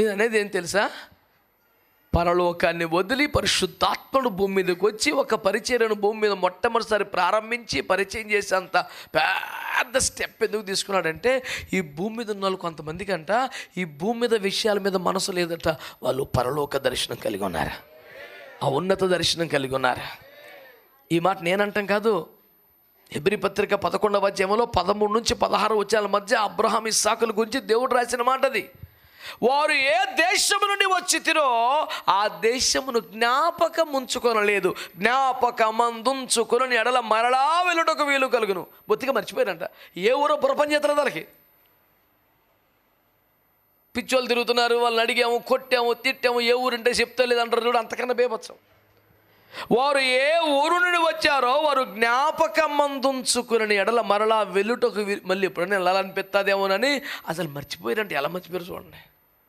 నేను అనేది ఏం తెలుసా? పరలోకాన్ని వదిలి పరిశుద్ధాత్మను భూమి మీదకి వచ్చి ఒక పరిచర్యను భూమి మీద మొట్టమొదటిసారి ప్రారంభించి పరిచయం చేసేంత పెద్ద స్టెప్ ఎందుకు తీసుకున్నాడంటే ఈ భూమి మీద ఉన్న వాళ్ళు కొంతమందికి అంట ఈ భూమి మీద విషయాల మీద మనసు లేదట వాళ్ళు పరలోక దర్శనం కలిగి ఉన్నారు. ఆ ఉన్నత దర్శనం కలిగి ఉన్నారు. ఈ మాట నేనంటాం కాదు. ఎబ్రి పత్రిక పదకొండవ అధ్యాయంలో పదమూడు నుంచి పదహారు వచ్చాల మధ్య అబ్రహాం ఇస్సాకుల గురించి దేవుడు రాసిన మాట అది వారు ఏ దేశము నుండి వచ్చి తిరో ఆ దేశమును జ్ఞాపకం ఉంచుకొనలేదు. జ్ఞాపకమందుంచుకుని ఎడల మరలా వెళ్ళుటకు వీలు కలుగును. బొత్తిగా మర్చిపోయారంట ఏ ఊరో ప్రపంచేతల దానికి పిచ్చోళ్ళు తిరుగుతున్నారు వాళ్ళని అడిగాము కొట్టాము తిట్టాము ఏ ఊరుంటే చెప్తా లేదంటారు చూడు అంతకన్నా బేబత్సం వారు ఏ ఊరు నుండి వచ్చారో వారు జ్ఞాపకం మందుంచుకుని ఎడల మరలా వెలుటకు మళ్ళీ ఎప్పుడైనా వెళ్ళాలనిపిస్తుందేమోనని అసలు మర్చిపోయారంటే. ఎలా మర్చిపోయారు చూడండి.